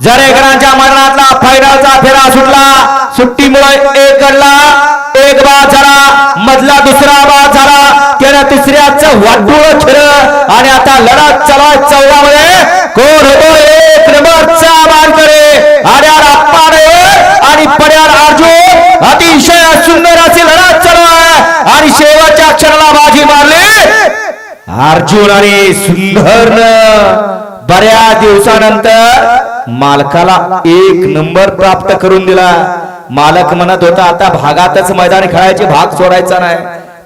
जरेकरांच्या मरणातला फायनलचा फेरा सुटला सुट्टीमुळे एक घडला एक बाद झाला मधला दुसरा बाद झाला त्यानं तिसऱ्याच वाटूळ खेळ आणि आता लढत चला चौदा मध्ये कोण होतो? एक नंबरचा मानकरी आर्यार अप्पाडे आणि पड्यार अर्जुन. अतिशय सुंदर अशी लढत चालू आहे आणि शेवटच्या क्षणाला बाजी मारली. अर्जुन आणि सुंदर बऱ्याच दिवसानंतर मालकाला एक नंबर प्राप्त करून दिला. मालक म्हणत होता आता भागातच मैदान खेळायचे भाग सोडायचा नाही.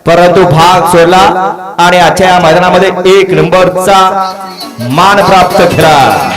परंतु भाग सोडला आणि आजच्या या मैदानामध्ये एक नंबरचा मान प्राप्त केला.